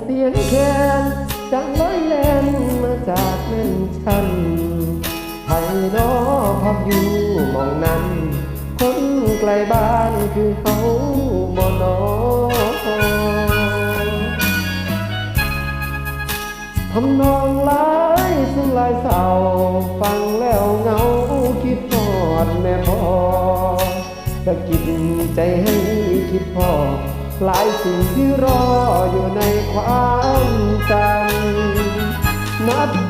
เสียงแคนจากน้อยแลนมาจากเม่นชันไผ่รอพับอยู่มองนั้น คนไกลบ้านคือเขาบ่นอทำนองลายซึ่งลายเศร้าฟังแล้วเงาคิดพอดแม่พอสะกินใจให้คิดพอหลายสิ่งที่รออยู่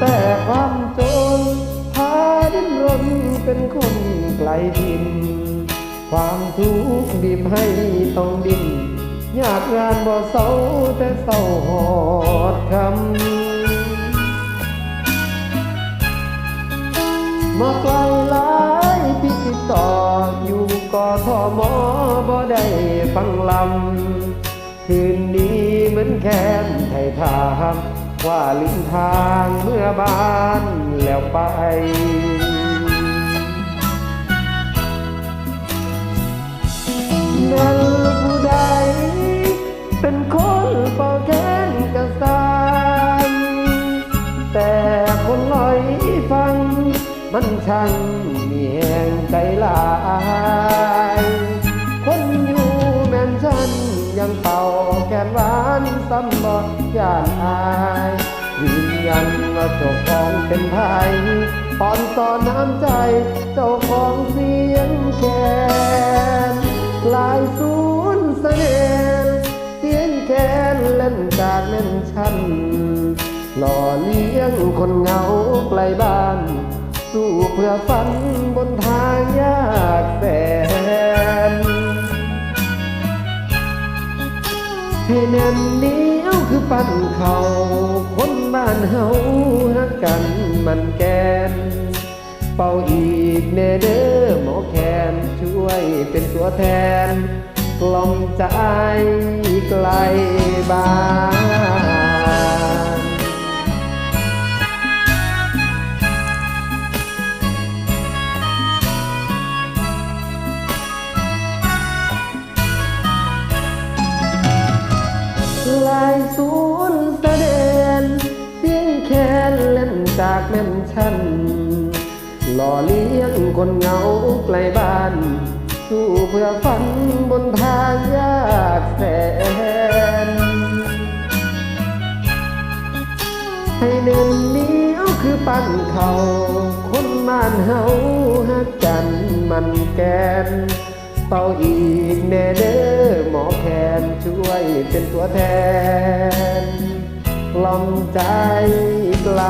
แต่ความจนพาดิ้นรนเป็นคนไกลดิน ความทุกข์บีบให้ต้องดิ้นอยากงานบ่เศร้าแต่เศร้าหอดคำมาไกลหลายปีติดต่ออยู่กอทอมอบ่ได้ฟังลำคืนนี้เหมือนแค้นไทยทาม ว่าลืมทางเมื่อบ้านแล้วไปแม่นผู้ใด เป็นคนเป่าแค้นกระสานแต่คนลอยฟัง มันช่างมีแห่งใจลาย คนอยู่แม่นฉันยังเป่าแกนหวานซ้ำบอกยานอายยืนยันว่า เจ้าของเป็นไทยปอนต่อน้ำใจ เจ้าของเสียงแคนลายสูนเสน่ห์เสียงแคนเล่นจากเล่นฉันหล่อเลี้ยงคนเหงาไกลบ้าน สู้เพื่อฝันบนทางยากแสน ให้แน่นเหนียวคือปั้นเขาคนบ้านเฮาฮักกันมันแกน เป่าอีกเนเด้อหมอแคนช่วยเป็นตัวแทน กล่อมใจ ลายสูนแสดงเสียงแคนเล่นจากแม่นชันหล่อเลี้ยงคนเหงาไกลบ้าน สู้เพื่อฝันบนทางยากแสน ให้เน้นเหนียวคือปั้นเขาคนบ้านเฮาฮักกันมันแกนเป่าอีกแน่เด้อ นช่วยเป็นตัวแทนกล่อมใจไกล